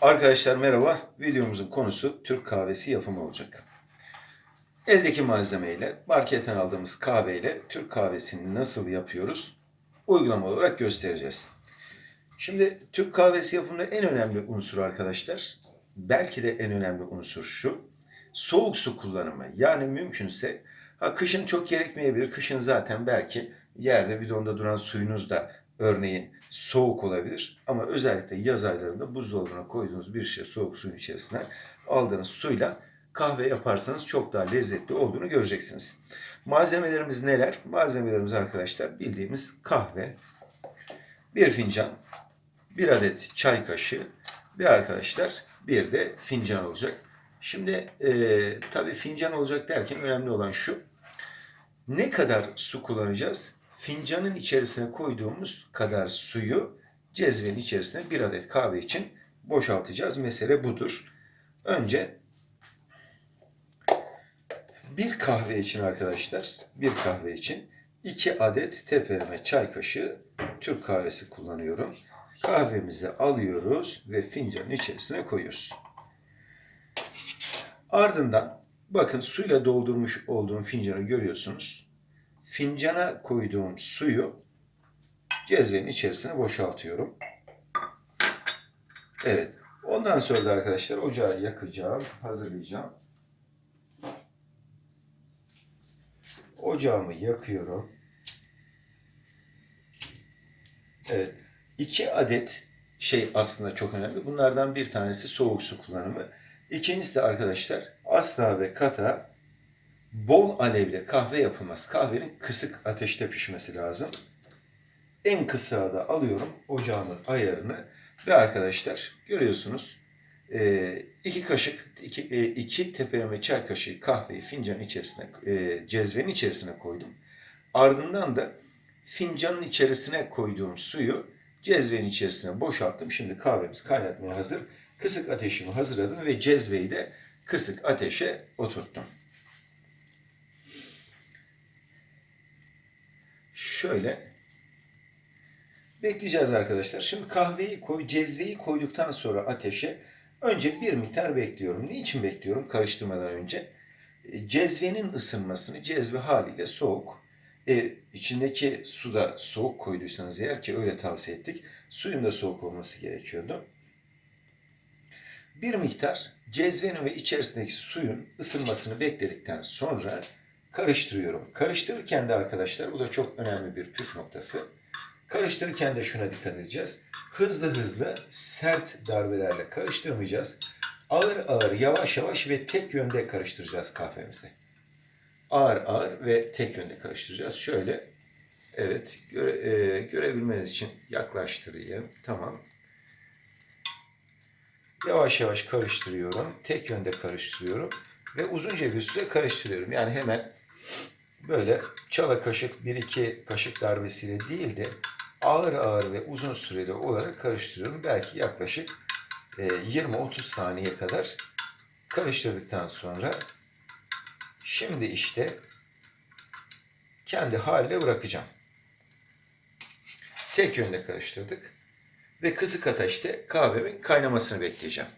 Arkadaşlar merhaba. Videomuzun konusu Türk kahvesi yapımı olacak. Eldeki malzemeyle, marketten aldığımız kahveyle Türk kahvesini nasıl yapıyoruz? Uygulama olarak göstereceğiz. Şimdi Türk kahvesi yapımında en önemli unsur arkadaşlar, belki de en önemli unsur şu, soğuk su kullanımı. Yani mümkünse, ha kışın çok gerekmeyebilir. Kışın zaten belki yerde bidonda duran suyunuz da örneğin soğuk olabilir. Ama özellikle yaz aylarında buzdolabına koyduğunuz bir şişe soğuk suyun içerisine aldığınız suyla kahve yaparsanız çok daha lezzetli olduğunu göreceksiniz. Malzemelerimiz neler? Malzemelerimiz arkadaşlar bildiğimiz kahve, bir fincan, bir adet çay kaşığı ve arkadaşlar bir de fincan olacak. Şimdi e, tabii fincan olacak derken önemli olan şu. Ne kadar su kullanacağız? Fincanın içerisine koyduğumuz kadar suyu cezvenin içerisine bir adet kahve için boşaltacağız. Mesele budur. Önce bir kahve için arkadaşlar, bir kahve için iki adet tepeleme çay kaşığı Türk kahvesi kullanıyorum. Kahvemizi alıyoruz ve fincanın içerisine koyuyoruz. Ardından bakın suyla doldurmuş olduğum fincanı görüyorsunuz. Fincana koyduğum suyu cezvenin içerisine boşaltıyorum. Evet. Ondan sonra da arkadaşlar ocağı yakacağım, hazırlayacağım. Ocağımı yakıyorum. Evet. iki adet şey aslında çok önemli. Bunlardan bir tanesi soğuk su kullanımı. İkincisi de arkadaşlar asla ve kata bol alevle kahve yapılmaz. Kahvenin kısık ateşte pişmesi lazım. En kısa da alıyorum ocağımın ayarını ve arkadaşlar görüyorsunuz e, iki kaşık, iki, e, iki tepeleme çay kaşığı kahveyi fincanın içerisine, e, cezvenin içerisine koydum. Ardından da fincanın içerisine koyduğum suyu cezvenin içerisine boşalttım. Şimdi kahvemiz kaynatmaya hazır. Kısık ateşimi hazırladım ve cezveyi de kısık ateşe oturttum. Şöyle bekleyeceğiz arkadaşlar. Şimdi kahveyi koy, cezveyi koyduktan sonra ateşe önce bir miktar bekliyorum. Niçin bekliyorum? Karıştırmadan önce. E, Cezvenin ısınmasını, cezve haliyle soğuk. E, içindeki su da soğuk koyduysanız eğer ki öyle tavsiye ettik. Suyun da soğuk olması gerekiyordu. Bir miktar cezvenin ve içerisindeki suyun ısınmasını bekledikten sonra karıştırıyorum. Karıştırırken de arkadaşlar bu da çok önemli bir püf noktası. Karıştırırken de şuna dikkat edeceğiz. Hızlı hızlı sert darbelerle karıştırmayacağız. Ağır ağır yavaş yavaş ve tek yönde karıştıracağız kahvemizi. Ağır ağır ve tek yönde karıştıracağız. Şöyle evet göre, e, görebilmeniz için yaklaştırayım. Tamam. Yavaş yavaş karıştırıyorum. Tek yönde karıştırıyorum. Ve uzunca bir süre karıştırıyorum. Yani hemen böyle çala kaşık, bir iki kaşık darbesiyle değil de ağır ağır ve uzun süreli olarak karıştırıyorum. Belki yaklaşık e, 20-30 saniye kadar karıştırdıktan sonra şimdi işte kendi haline bırakacağım. Tek yönde karıştırdık ve kısık ateşte kahvemin kaynamasını bekleyeceğim.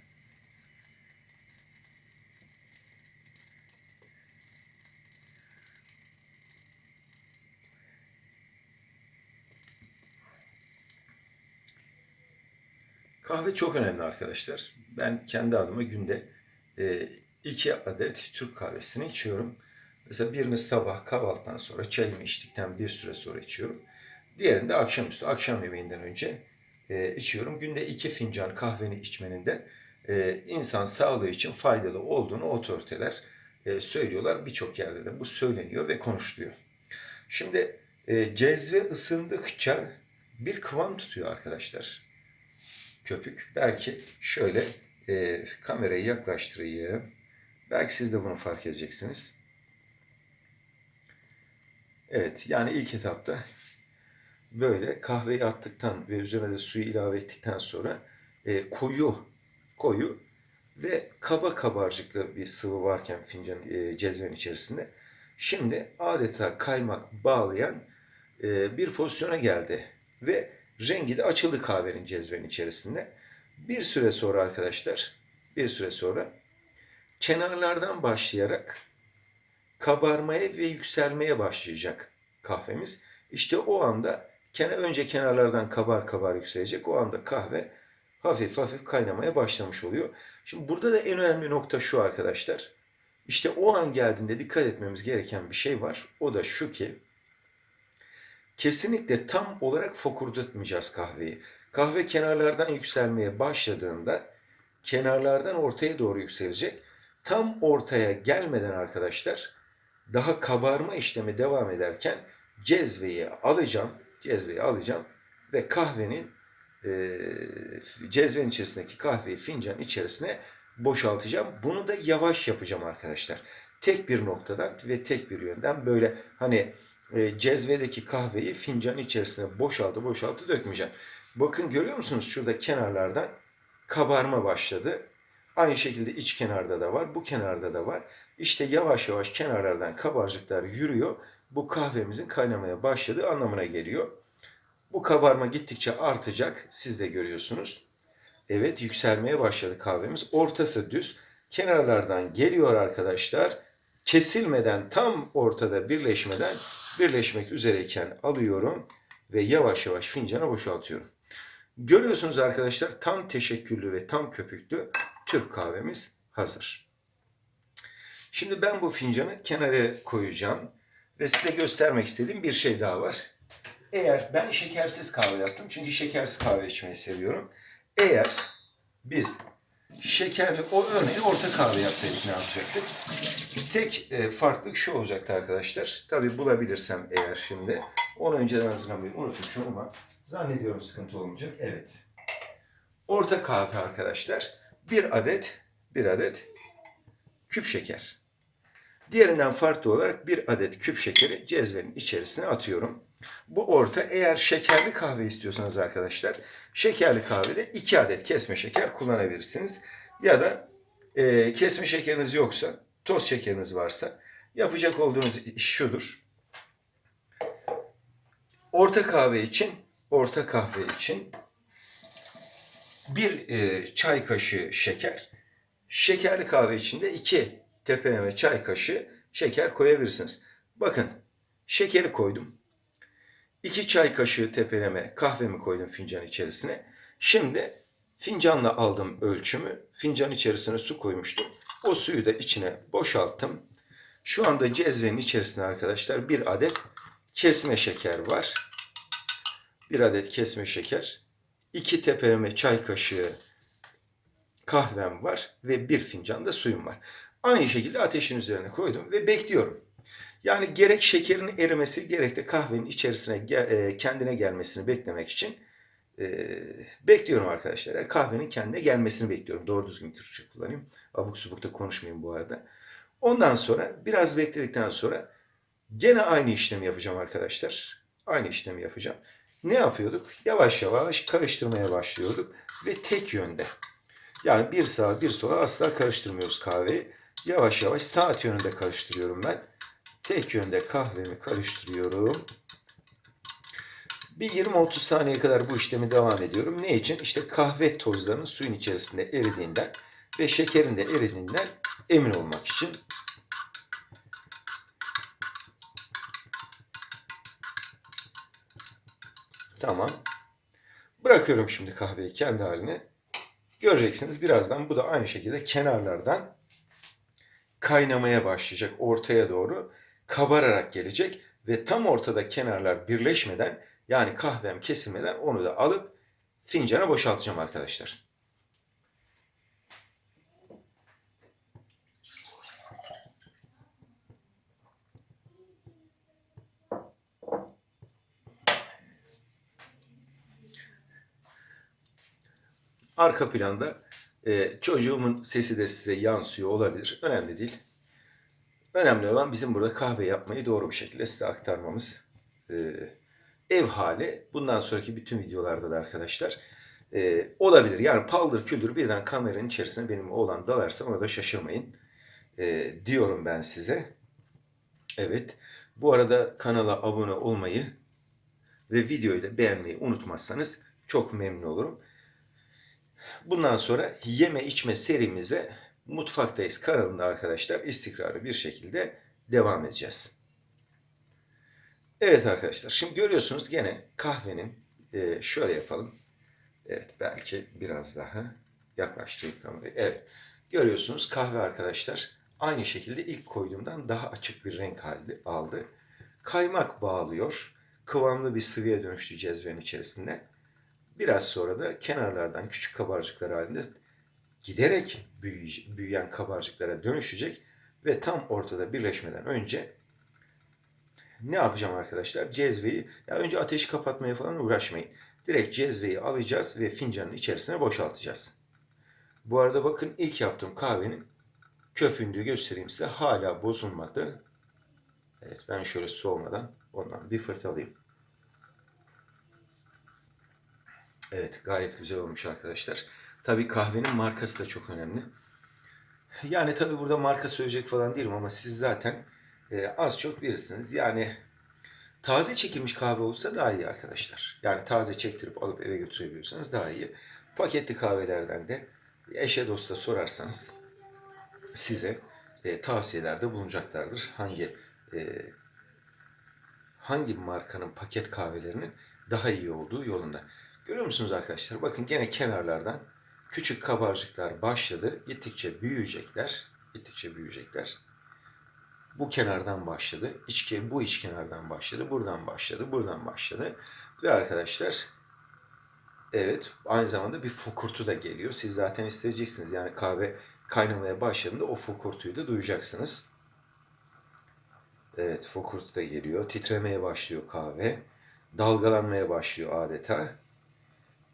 Kahve çok önemli arkadaşlar. Ben kendi adıma günde e, iki adet Türk kahvesini içiyorum. Mesela birini sabah kahvaltıdan sonra çayımı içtikten bir süre sonra içiyorum. Diğerini de akşamüstü, akşam yemeğinden önce e, içiyorum. Günde iki fincan kahveni içmenin de e, insan sağlığı için faydalı olduğunu otoriteler e, söylüyorlar. Birçok yerde de bu söyleniyor ve konuşuluyor. Şimdi e, cezve ısındıkça bir kıvam tutuyor arkadaşlar. Köpük. Belki şöyle e, kamerayı yaklaştırayım. Belki siz de bunu fark edeceksiniz. Evet yani ilk etapta böyle kahveyi attıktan ve üzerine de suyu ilave ettikten sonra e, koyu koyu ve kaba kabarcıklı bir sıvı varken fincan e, cezvenin içerisinde şimdi adeta kaymak bağlayan e, bir pozisyona geldi ve rengi de açıldı kahvenin cezvenin içerisinde. Bir süre sonra arkadaşlar, bir süre sonra kenarlardan başlayarak kabarmaya ve yükselmeye başlayacak kahvemiz. İşte o anda kenar, önce kenarlardan kabar kabar yükselecek. O anda kahve hafif hafif kaynamaya başlamış oluyor. Şimdi burada da en önemli nokta şu arkadaşlar. İşte o an geldiğinde dikkat etmemiz gereken bir şey var. O da şu ki kesinlikle tam olarak fokurdatmayacağız kahveyi. Kahve kenarlardan yükselmeye başladığında kenarlardan ortaya doğru yükselecek. Tam ortaya gelmeden arkadaşlar daha kabarma işlemi devam ederken cezveyi alacağım. Cezveyi alacağım ve kahvenin e, cezvenin içerisindeki kahveyi fincan içerisine boşaltacağım. Bunu da yavaş yapacağım arkadaşlar. Tek bir noktadan ve tek bir yönden böyle hani e, cezvedeki kahveyi fincan içerisine boşaltı boşaltı dökmeyeceğim. Bakın görüyor musunuz şurada kenarlardan kabarma başladı. Aynı şekilde iç kenarda da var, bu kenarda da var. İşte yavaş yavaş kenarlardan kabarcıklar yürüyor. Bu kahvemizin kaynamaya başladığı anlamına geliyor. Bu kabarma gittikçe artacak. Siz de görüyorsunuz. Evet yükselmeye başladı kahvemiz. Ortası düz. Kenarlardan geliyor arkadaşlar. Kesilmeden tam ortada birleşmeden birleşmek üzereyken alıyorum ve yavaş yavaş fincana boşaltıyorum. Görüyorsunuz arkadaşlar tam teşekküllü ve tam köpüklü Türk kahvemiz hazır. Şimdi ben bu fincanı kenara koyacağım ve size göstermek istediğim bir şey daha var. Eğer ben şekersiz kahve yaptım çünkü şekersiz kahve içmeyi seviyorum. Eğer biz şekerli o örneğin orta kahve yapsaydık ne yapacaktık? Tek e, farklılık şu olacaktı arkadaşlar. Tabi bulabilirsem eğer şimdi. Onu önceden hazırlamayı unutmuşum ama zannediyorum sıkıntı olmayacak. Evet. Orta kahve arkadaşlar. Bir adet, bir adet küp şeker. Diğerinden farklı olarak bir adet küp şekeri cezvenin içerisine atıyorum. Bu orta eğer şekerli kahve istiyorsanız arkadaşlar şekerli kahvede 2 adet kesme şeker kullanabilirsiniz. Ya da e, kesme şekeriniz yoksa toz şekeriniz varsa yapacak olduğunuz iş şudur. Orta kahve için orta kahve için bir e, çay kaşığı şeker, şekerli kahve için de iki tepeleme çay kaşığı şeker koyabilirsiniz. Bakın şekeri koydum. 2 çay kaşığı tepeleme kahvemi koydum fincan içerisine. Şimdi fincanla aldım ölçümü. Fincan içerisine su koymuştum. O suyu da içine boşalttım. Şu anda cezvenin içerisinde arkadaşlar bir adet kesme şeker var. Bir adet kesme şeker. 2 tepeleme çay kaşığı kahvem var ve bir fincan da suyum var. Aynı şekilde ateşin üzerine koydum ve bekliyorum. Yani gerek şekerin erimesi gerek de kahvenin içerisine e, kendine gelmesini beklemek için e, bekliyorum arkadaşlar. Yani kahvenin kendine gelmesini bekliyorum. Doğru düzgün Türkçe kullanayım. Abuk subuk da konuşmayayım bu arada. Ondan sonra biraz bekledikten sonra gene aynı işlemi yapacağım arkadaşlar. Aynı işlemi yapacağım. Ne yapıyorduk? Yavaş yavaş karıştırmaya başlıyorduk ve tek yönde. Yani bir sağa bir sola asla karıştırmıyoruz kahveyi. Yavaş yavaş saat yönünde karıştırıyorum ben. Tek yönde kahvemi karıştırıyorum. Bir 20-30 saniye kadar bu işlemi devam ediyorum. Ne için? İşte kahve tozlarının suyun içerisinde eridiğinden ve şekerin de eridiğinden emin olmak için. Tamam. Bırakıyorum şimdi kahveyi kendi haline. Göreceksiniz birazdan bu da aynı şekilde kenarlardan kaynamaya başlayacak ortaya doğru kabararak gelecek ve tam ortada kenarlar birleşmeden yani kahvem kesilmeden onu da alıp fincana boşaltacağım arkadaşlar. Arka planda e, çocuğumun sesi de size yansıyor olabilir. Önemli değil. Önemli olan bizim burada kahve yapmayı doğru bir şekilde size aktarmamız. Ee, ev hali bundan sonraki bütün videolarda da arkadaşlar e, olabilir. Yani paldır küldür birden kameranın içerisine benim oğlan dalarsa ona da şaşırmayın e, diyorum ben size. Evet. Bu arada kanala abone olmayı ve videoyu da beğenmeyi unutmazsanız çok memnun olurum. Bundan sonra yeme içme serimize Mutfaktayız kanalında arkadaşlar istikrarlı bir şekilde devam edeceğiz. Evet arkadaşlar şimdi görüyorsunuz gene kahvenin e, şöyle yapalım. Evet belki biraz daha yaklaştırayım kamerayı. Evet görüyorsunuz kahve arkadaşlar aynı şekilde ilk koyduğumdan daha açık bir renk halde aldı. Kaymak bağlıyor. Kıvamlı bir sıvıya dönüştü cezvenin içerisinde. Biraz sonra da kenarlardan küçük kabarcıklar halinde giderek büyüyen kabarcıklara dönüşecek ve tam ortada birleşmeden önce ne yapacağım arkadaşlar? Cezveyi, ya önce ateşi kapatmaya falan uğraşmayın. Direkt cezveyi alacağız ve fincanın içerisine boşaltacağız. Bu arada bakın ilk yaptığım kahvenin köpüğünü göstereyim size. Hala bozulmadı. Evet ben şöyle soğumadan ondan bir fırtalayayım. Evet gayet güzel olmuş arkadaşlar. Tabii kahvenin markası da çok önemli. Yani tabii burada marka söyleyecek falan değilim ama siz zaten e, az çok bilirsiniz. Yani taze çekilmiş kahve olursa daha iyi arkadaşlar. Yani taze çektirip alıp eve götürebiliyorsanız daha iyi. Paketli kahvelerden de eşe dosta sorarsanız size e, tavsiyelerde bulunacaklardır. Hangi e, hangi markanın paket kahvelerinin daha iyi olduğu yolunda. Görüyor musunuz arkadaşlar? Bakın gene kenarlardan küçük kabarcıklar başladı. Gittikçe büyüyecekler. Gittikçe büyüyecekler. Bu kenardan başladı. İç, bu iç kenardan başladı. Buradan başladı. Buradan başladı. Ve arkadaşlar evet aynı zamanda bir fokurtu da geliyor. Siz zaten isteyeceksiniz. Yani kahve kaynamaya başladığında o fokurtuyu da duyacaksınız. Evet fokurtu da geliyor. Titremeye başlıyor kahve. Dalgalanmaya başlıyor adeta.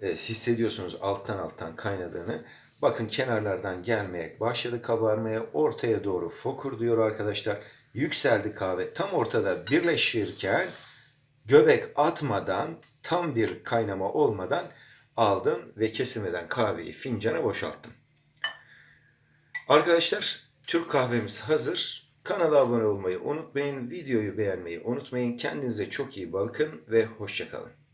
Evet, hissediyorsunuz alttan alttan kaynadığını. Bakın kenarlardan gelmeye başladı kabarmaya. Ortaya doğru fokur diyor arkadaşlar. Yükseldi kahve. Tam ortada birleşirken göbek atmadan tam bir kaynama olmadan aldım ve kesilmeden kahveyi fincana boşalttım. Arkadaşlar Türk kahvemiz hazır. Kanala abone olmayı unutmayın. Videoyu beğenmeyi unutmayın. Kendinize çok iyi bakın ve hoşçakalın.